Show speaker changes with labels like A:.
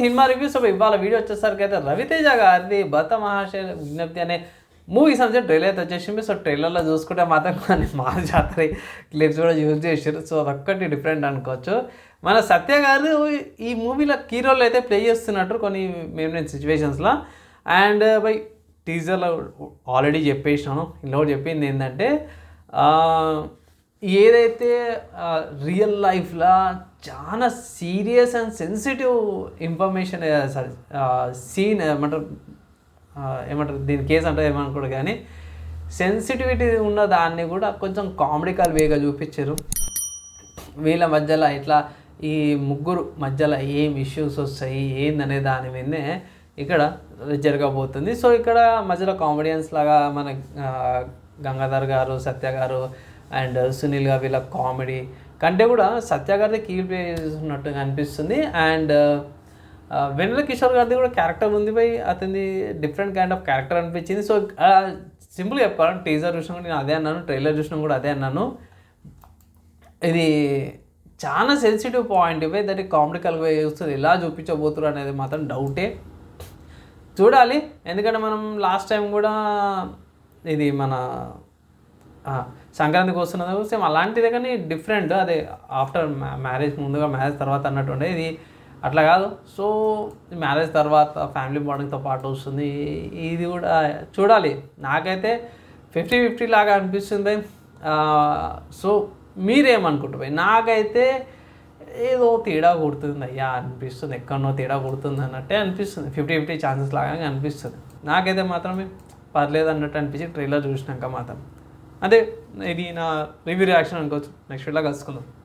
A: Cinema reviews ఇవాళ video వచ్చేసరికి అయితే రవితేజ గారిది భర్త మహాశయ విజ్ఞప్తి అనే మూవీ సంబంధించిన ట్రైలర్ అయితే వచ్చేసింది. సో ట్రైలర్లో చూసుకుంటే మాత్రం కొన్ని మా జాతర క్లిప్స్ కూడా యూజ్ చేసారు సో అదొక్కటి డిఫరెంట్ అనుకోవచ్చు. మన సత్య గారు ఈ మూవీలో కీ రోల్ అయితే ప్లే చేస్తున్నట్టు కొన్ని మేము సిచ్యువేషన్స్లో అండ్ uh, బై టీజర్లో ఆల్రెడీ చెప్పేసినాను. ఇంట్లో చెప్పింది ఏంటంటే ఏదైతే రియల్ లైఫ్లో చాలా serious and sensitive information sorry scene ఏమంటారు ఏమంటారు దీని కేసు అంటే ఏమనుకోడు కానీ సెన్సిటివిటీ ఉన్న దాన్ని కూడా కొంచెం కామెడికల్ వేగా చూపించారు. వీళ్ళ మధ్యలో ఇట్లా ఈ ముగ్గురు మధ్యలో ఏం ఇష్యూస్ వస్తాయి ఏందనే దాని మీదనే ఇక్కడ జరగబోతుంది. సో ఇక్కడ మధ్యలో కామెడియన్స్ లాగా మన గంగాధర్ గారు సత్య గారు అండ్ సునీల్ గారు వీళ్ళ కామెడీ కంటే కూడా సత్య గారిది కీ ప్లే చేస్తున్నట్టుగా అనిపిస్తుంది. అండ్ వెన్నెల కిషోర్ గారిది కూడా క్యారెక్టర్ ఉంది పోయి అతనిది డిఫరెంట్ కైండ్ ఆఫ్ క్యారెక్టర్ అనిపించింది. సో సింపుల్గా చెప్పాలంటే టీజర్ చూసినా కూడా నేను అదే అన్నాను ట్రైలర్ చూసినా కూడా అదే అన్నాను. ఇది చాలా సెన్సిటివ్ పాయింట్ ఇవే దాన్ని కామెడికల్గా చూస్తుంది ఎలా చూపించబోతురు అనేది మాత్రం డౌటే చూడాలి ఎందుకంటే మనం లాస్ట్ టైం కూడా ఇది మన సంక్రాంతికి వస్తున్నది సేమ్ అలాంటిదే కానీ డిఫరెంట్ అదే ఆఫ్టర్ మ్యారేజ్ ముందుగా మ్యారేజ్ తర్వాత అన్నట్టు ఉండే ఇది అట్లా కాదు. సో మ్యారేజ్ తర్వాత ఫ్యామిలీ బాండింగ్తో పాటు వస్తుంది. ఇది కూడా చూడాలి. నాకైతే ఫిఫ్టీ ఫిఫ్టీ లాగా అనిపిస్తుంది సో మీరేమనుకుంటారు నాకైతే ఏదో తేడా కొడుతుంది అయ్యా అనిపిస్తుంది. ఎక్కడనో తేడా కొడుతుంది అన్నట్టే అనిపిస్తుంది. ఫిఫ్టీ ఫిఫ్టీ ఛాన్సెస్ లాగా అనిపిస్తుంది. నాకైతే మాత్రమే పర్లేదు అన్నట్టు అనిపించి ట్రైలర్ చూసినాక మాత్రం. అదే ఇది నా రివ్యూ రియాక్షన్ అనుకోవచ్చు. నెక్స్ట్ వీడియోలో కలుసుకుందాం.